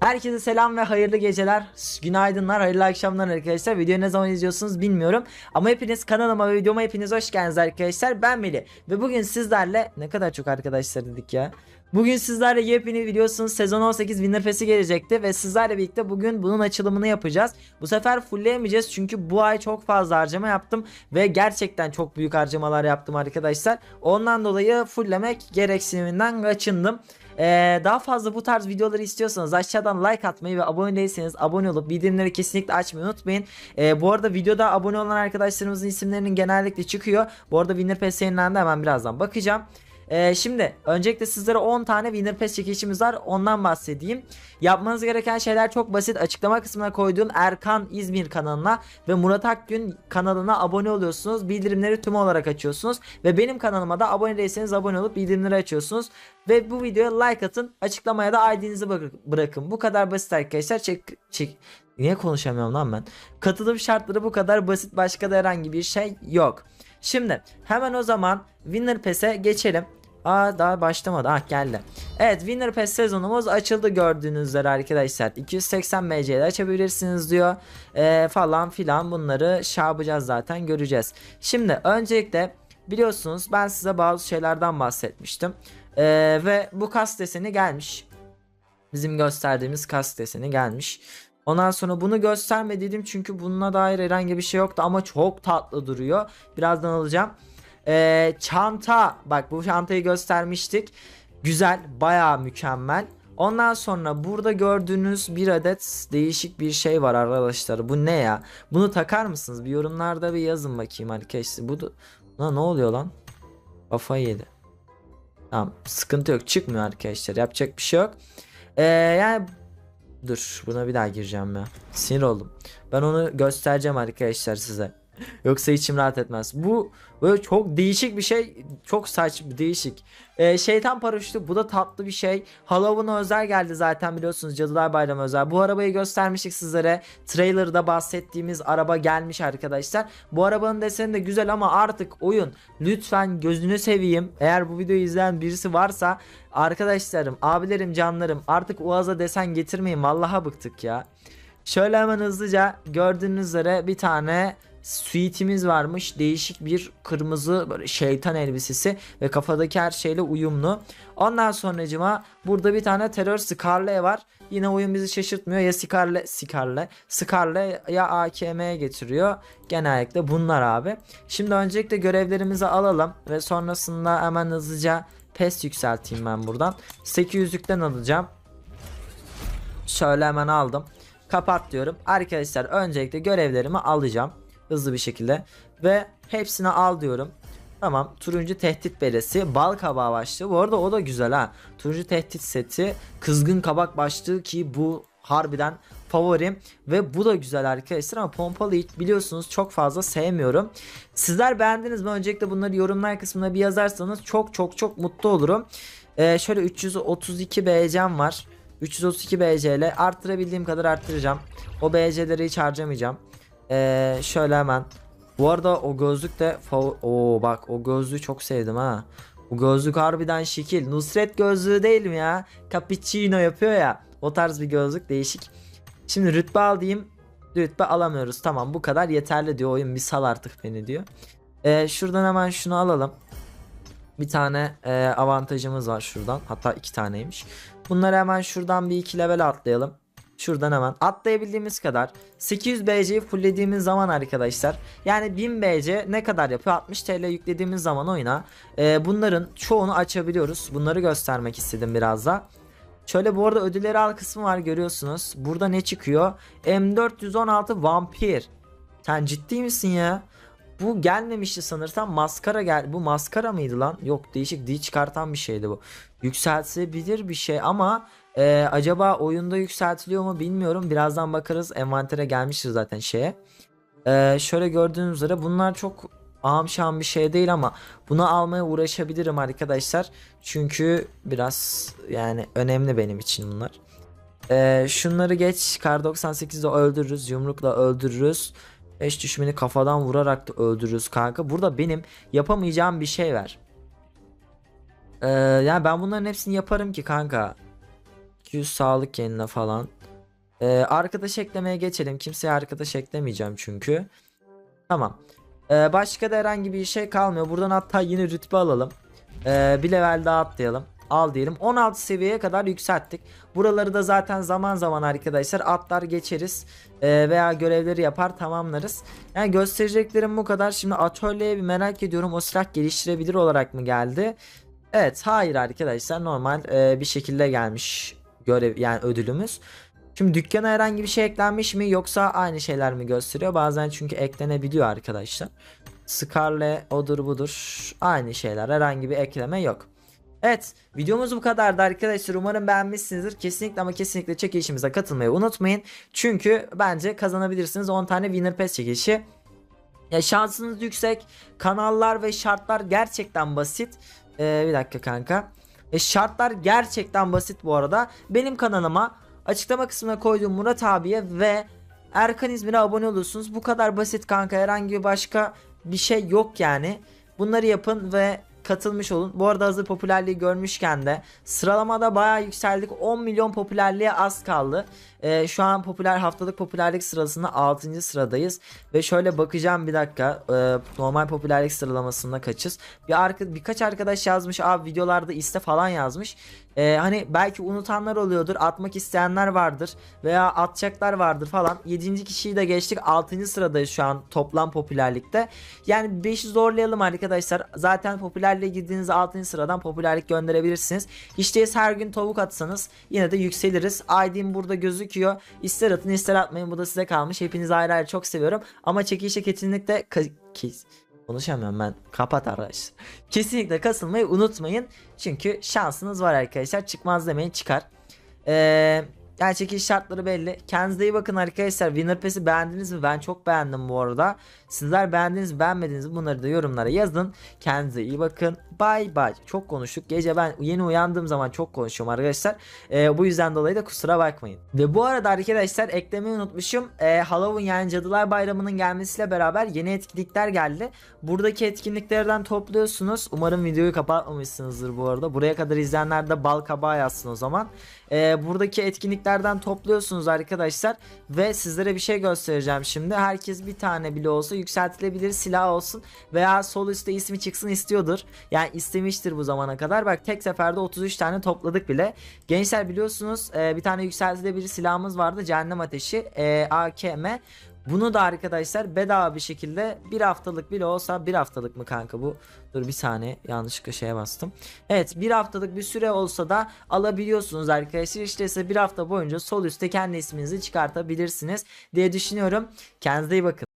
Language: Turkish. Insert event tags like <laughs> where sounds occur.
Herkese selam ve hayırlı geceler, günaydınlar, hayırlı akşamlar arkadaşlar. Videoyu ne zaman izliyorsunuz bilmiyorum. Ama hepiniz kanalıma ve videoma hepiniz hoş geldiniz arkadaşlar. Ben Melih ve bugün sizlerle ne kadar çok arkadaşlar dedik ya. Bugün sizlerle yepyeni biliyorsunuz sezon 18 Winner Pass'i gelecekti ve sizlerle birlikte bugün bunun açılımını yapacağız. Bu sefer fullleyemeyeceğiz çünkü bu ay çok fazla harcama yaptım ve gerçekten çok büyük harcamalar yaptım arkadaşlar. Ondan dolayı fulllemek gereksiniminden kaçındım. Ee, daha fazla bu tarz videoları istiyorsanız aşağıdan like atmayı ve abone değilseniz abone olup bildirimleri kesinlikle açmayı unutmayın. Ee, bu arada videoda abone olan arkadaşlarımızın isimlerinin genellikle çıkıyor. Bu arada Winner Pass yayınlandı hemen birazdan bakacağım. Ee, şimdi öncelikle sizlere 10 tane Winner Pass çekişimiz var. Ondan bahsedeyim. Yapmanız gereken şeyler çok basit. Açıklama kısmına koyduğum Erkan İzmir kanalına ve Murat Akgün kanalına abone oluyorsunuz. Bildirimleri tüm olarak açıyorsunuz. Ve benim kanalıma da abone değilseniz abone olup bildirimleri açıyorsunuz. Ve bu videoya like atın. Açıklamaya da ID'nizi bırakın. Bu kadar basit arkadaşlar. Çek, çek. Niye konuşamıyorum lan ben? Katılım şartları bu kadar basit. Başka da herhangi bir şey yok. Şimdi hemen o zaman Winner Pass'e geçelim. Aa daha başlamadı. Ah geldi. Evet Winner Pass sezonumuz açıldı gördüğünüz üzere arkadaşlar. 280 MC'de açabilirsiniz diyor. Ee, falan filan bunları şey zaten göreceğiz. Şimdi öncelikle biliyorsunuz ben size bazı şeylerden bahsetmiştim. Ee, ve bu kas deseni gelmiş. Bizim gösterdiğimiz kas deseni gelmiş. Ondan sonra bunu gösterme dedim çünkü bununla dair herhangi bir şey yoktu ama çok tatlı duruyor. Birazdan alacağım. Ee, çanta bak bu çantayı göstermiştik. Güzel baya mükemmel. Ondan sonra burada gördüğünüz bir adet değişik bir şey var arkadaşlar. Bu ne ya? Bunu takar mısınız? Bir yorumlarda bir yazın bakayım arkadaşlar. Bu da... Ne oluyor lan? Kafayı yedi. Tamam sıkıntı yok çıkmıyor arkadaşlar yapacak bir şey yok. Ee, yani dur buna bir daha gireceğim ya. Sinir oldum. Ben onu göstereceğim arkadaşlar size. <laughs> Yoksa içim rahat etmez. Bu böyle çok değişik bir şey. Çok saçma değişik. Ee, şeytan paraşütü bu da tatlı bir şey. Halloween'a özel geldi zaten biliyorsunuz Cadılar Bayramı özel. Bu arabayı göstermiştik sizlere. Trailer'da bahsettiğimiz araba gelmiş arkadaşlar. Bu arabanın deseni de güzel ama artık oyun lütfen gözünü seveyim. Eğer bu videoyu izleyen birisi varsa arkadaşlarım, abilerim, canlarım artık Uaz'a desen getirmeyin. Vallaha bıktık ya. Şöyle hemen hızlıca gördüğünüz üzere bir tane suitimiz varmış. Değişik bir kırmızı böyle şeytan elbisesi ve kafadaki her şeyle uyumlu. Ondan sonracıma burada bir tane terör Scarlet var. Yine oyun bizi şaşırtmıyor. Ya Scarlet, Scarlet, Scarlet ya AKM'ye getiriyor. Genellikle bunlar abi. Şimdi öncelikle görevlerimizi alalım ve sonrasında hemen hızlıca pes yükselteyim ben buradan. 800'lükten alacağım. Şöyle hemen aldım. Kapat diyorum. Arkadaşlar öncelikle görevlerimi alacağım hızlı bir şekilde ve hepsini al diyorum. Tamam turuncu tehdit beresi bal kabağı başlığı bu arada o da güzel ha. Turuncu tehdit seti kızgın kabak başlığı ki bu harbiden favorim ve bu da güzel arkadaşlar ama pompalı hiç biliyorsunuz çok fazla sevmiyorum. Sizler beğendiniz mi? Öncelikle bunları yorumlar kısmına bir yazarsanız çok çok çok mutlu olurum. Ee, şöyle 332 BC'm var. 332 BC ile arttırabildiğim kadar arttıracağım. O BC'leri hiç harcamayacağım. Ee, şöyle hemen. Bu arada o gözlük de o bak o gözlüğü çok sevdim ha. Bu gözlük harbiden şekil. Nusret gözlüğü değil mi ya? Cappuccino yapıyor ya. O tarz bir gözlük değişik. Şimdi rütbe al diyeyim. Rütbe alamıyoruz. Tamam bu kadar yeterli diyor oyun. Bir sal artık beni diyor. Ee, şuradan hemen şunu alalım. Bir tane e, avantajımız var şuradan. Hatta iki taneymiş. Bunları hemen şuradan bir iki level atlayalım. Şuradan hemen atlayabildiğimiz kadar 800 BC'yi fulllediğimiz zaman arkadaşlar yani 1000 BC ne kadar yapıyor? 60 TL yüklediğimiz zaman oyuna e, bunların çoğunu açabiliyoruz. Bunları göstermek istedim biraz da. Şöyle bu arada ödülleri al kısmı var görüyorsunuz. Burada ne çıkıyor? M416 Vampir. Sen ciddi misin ya? Bu gelmemişti sanırsam maskara gel bu maskara mıydı lan? Yok değişik dil çıkartan bir şeydi bu. Yükseltebilir bir şey ama ee, acaba oyunda yükseltiliyor mu bilmiyorum. Birazdan bakarız. Envantere gelmiştir zaten şeye. Ee, şöyle gördüğünüz üzere bunlar çok amşan bir şey değil ama bunu almaya uğraşabilirim arkadaşlar. Çünkü biraz yani önemli benim için bunlar. Ee, şunları geç. Kar 98'de öldürürüz. Yumrukla öldürürüz. Eş düşmeni kafadan vurarak da öldürürüz kanka. Burada benim yapamayacağım bir şey var. Ee, yani ben bunların hepsini yaparım ki kanka. 200 sağlık yenile falan. Ee, arkadaş eklemeye geçelim. Kimseye arkadaş eklemeyeceğim çünkü. Tamam. Ee, başka da herhangi bir şey kalmıyor. Buradan hatta yine rütbe alalım. Ee, bir level daha atlayalım. Al diyelim. 16 seviyeye kadar yükselttik. Buraları da zaten zaman zaman arkadaşlar atlar geçeriz. Ee, veya görevleri yapar tamamlarız. Yani göstereceklerim bu kadar. Şimdi atölyeye bir merak ediyorum. O silah geliştirebilir olarak mı geldi? Evet hayır arkadaşlar normal e, bir şekilde gelmiş görev yani ödülümüz. Şimdi dükkana herhangi bir şey eklenmiş mi yoksa aynı şeyler mi gösteriyor? Bazen çünkü eklenebiliyor arkadaşlar. Scarlet odur budur aynı şeyler herhangi bir ekleme yok. Evet videomuz bu kadardı arkadaşlar umarım beğenmişsinizdir kesinlikle ama kesinlikle çekilişimize katılmayı unutmayın çünkü bence kazanabilirsiniz 10 tane winner pass çekilişi ya şansınız yüksek kanallar ve şartlar gerçekten basit Ee, bir dakika kanka e, şartlar gerçekten basit bu arada benim kanalıma açıklama kısmına koyduğum Murat abiye ve Erkan İzmir'e abone olursunuz bu kadar basit kanka herhangi bir başka bir şey yok yani bunları yapın ve katılmış olun. Bu arada hazır popülerliği görmüşken de sıralamada bayağı yükseldik. 10 milyon popülerliğe az kaldı. Ee, şu an popüler haftalık popülerlik sırasında 6. sıradayız. Ve şöyle bakacağım bir dakika. Ee, normal popülerlik sıralamasında kaçız. Bir arka, birkaç arkadaş yazmış abi videolarda iste falan yazmış. Ee, hani belki unutanlar oluyordur. Atmak isteyenler vardır. Veya atacaklar vardır falan. 7. kişiyi de geçtik. 6. sıradayız şu an toplam popülerlikte. Yani 5'i zorlayalım arkadaşlar. Zaten popülerliğe girdiğinizde 6. sıradan popülerlik gönderebilirsiniz. Değilse her gün tavuk atsanız yine de yükseliriz. ID'm burada gözüküyor. İster atın ister atmayın. Bu da size kalmış. Hepinizi ayrı ayrı çok seviyorum. Ama çekilişe kesinlikle kes- Konuşamıyorum ben. Kapat arkadaşlar. Kesinlikle kasılmayı unutmayın. Çünkü şansınız var arkadaşlar. Çıkmaz demeyin çıkar. Eee yani çekiliş şartları belli. Kendinize iyi bakın arkadaşlar. Winner Pass'i beğendiniz mi? Ben çok beğendim bu arada. Sizler beğendiniz mi beğenmediniz mi? Bunları da yorumlara yazın. Kendinize iyi bakın. Bye bye. Çok konuştuk. Gece ben yeni uyandığım zaman çok konuşuyorum arkadaşlar. Ee, bu yüzden dolayı da kusura bakmayın. Ve bu arada arkadaşlar eklemeyi unutmuşum. Ee, Halloween yani Cadılar Bayramı'nın gelmesiyle beraber yeni etkinlikler geldi. Buradaki etkinliklerden topluyorsunuz. Umarım videoyu kapatmamışsınızdır bu arada. Buraya kadar izleyenler de bal kabağı yazsın o zaman. Ee, buradaki etkinliklerden topluyorsunuz arkadaşlar ve sizlere bir şey göstereceğim şimdi. Herkes bir tane bile olsa yükseltilebilir silah olsun veya sol üstte ismi çıksın istiyordur. Yani istemiştir bu zamana kadar. Bak tek seferde 33 tane topladık bile. Gençler biliyorsunuz e, bir tane yükseltilebilir silahımız vardı. Cehennem Ateşi e, AKM. Bunu da arkadaşlar bedava bir şekilde bir haftalık bile olsa bir haftalık mı kanka bu? Dur bir saniye yanlışlıkla şeye bastım. Evet bir haftalık bir süre olsa da alabiliyorsunuz arkadaşlar. İşte ise bir hafta boyunca sol üstte kendi isminizi çıkartabilirsiniz diye düşünüyorum. Kendinize iyi bakın.